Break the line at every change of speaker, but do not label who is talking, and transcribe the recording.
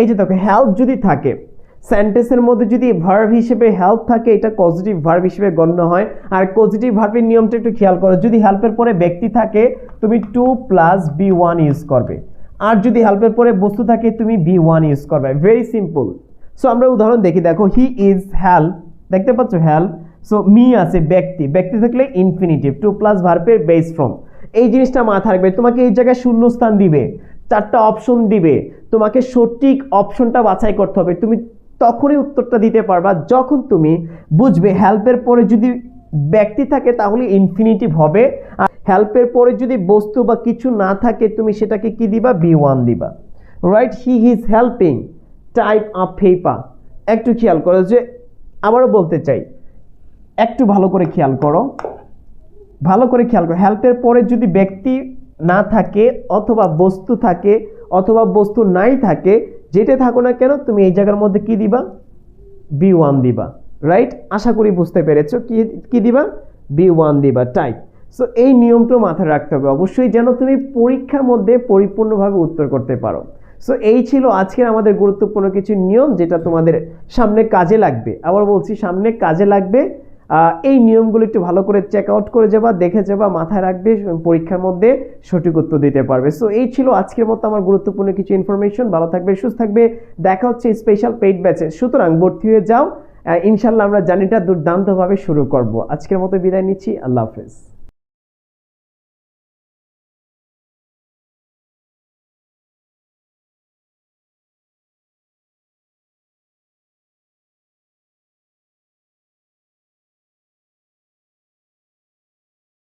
এই যে দেখো হেল্প যদি থাকে সেন্টেন্সের মধ্যে যদি ভার্ব হিসেবে হেল্প থাকে, এটা পজিটিভ ভার্ব হিসেবে গণ্য হয়। আর পজিটিভ ভার্বের নিয়মটা একটু খেয়াল করো, যদি হেল্পের পরে ব্যক্তি থাকে, তুমি to plus V one use করবে। আর যদি হেল্পের পরে বস্তু থাকে, তুমি বি ওয়ান ইউজ করবে। ভেরি সিম্পল সো আমরা উদাহরণ দেখি, দেখো হি ইজ হেল্প দেখতে পাচ্ছ হেল্প সো মি আছে, ব্যক্তি। ব্যক্তি থাকলে ইনফিনিটিভ টু প্লাস ভার্বের বেস ফ্রম এই জিনিসটা মাথা রাখবে, তোমাকে এই জায়গায় শূন্যস্থান দিবে। চারটা অপশন দিবে। তোমাকে সঠিক অপশনটা বাছাই করতে হবে। তুমি তখনই উত্তরটা দিতে পারবা যখন তুমি বুঝবে হেল্পের পরে যদি ব্যক্তি থাকে তাহলে ইনফিনিটিভ হবে। আর হেল্পের পরে যদি বস্তু বা কিছু না থাকে তুমি সেটাকে কি দিবা? বি ওয়ান দিবা। Right he is helping type up ফেপা একটু খেয়াল করো যে আবারও বলতে চাই, একটু ভালো করে খেয়াল করো। ভালো করে খেয়াল করো। হেল্পের পরে যদি ব্যক্তি না থাকে অথবা বস্তু থাকে অথবা বস্তু নাই থাকে, যেটা থাকো না কেন, তুমি এই জায়গার মধ্যে কি দিবা? বি ওয়ান দিবা রাইট আশা করি বুঝতে পেরেছ কি কি দিবা? বি ওয়ান দিবা টাইপ সো এই নিয়মটা মাথায় রাখতে হবে। অবশ্যই যেন তুমি পরীক্ষার মধ্যে পরিপূর্ণভাবে উত্তর করতে পারো। সো এই ছিল আজকের আমাদের গুরুত্বপূর্ণ কিছু নিয়ম, যেটা তোমাদের সামনে কাজে লাগবে। আবার বলছি, সামনে কাজে লাগবে এই নিয়মগুলো একটু ভালো করে চেক আউট করে যাবা, দেখে যাবা, মাথায় রাখবে, পরীক্ষার মধ্যে সঠিক উত্তর দিতে পারবে। সো এই ছিল আজকের মতো আমার গুরুত্বপূর্ণ কিছু ইনফরমেশন ভালো থাকবে, সুস্থ থাকবে। দেখা হচ্ছে স্পেশাল পেইড ব্যাচে সুতরাং ভর্তি হয়ে যাও। ইনশাল্লাহ আমরা জার্নিটা দুর্দান্তভাবে শুরু করব। আজকের মতো বিদায় নিচ্ছি। আল্লাহ হাফেজ।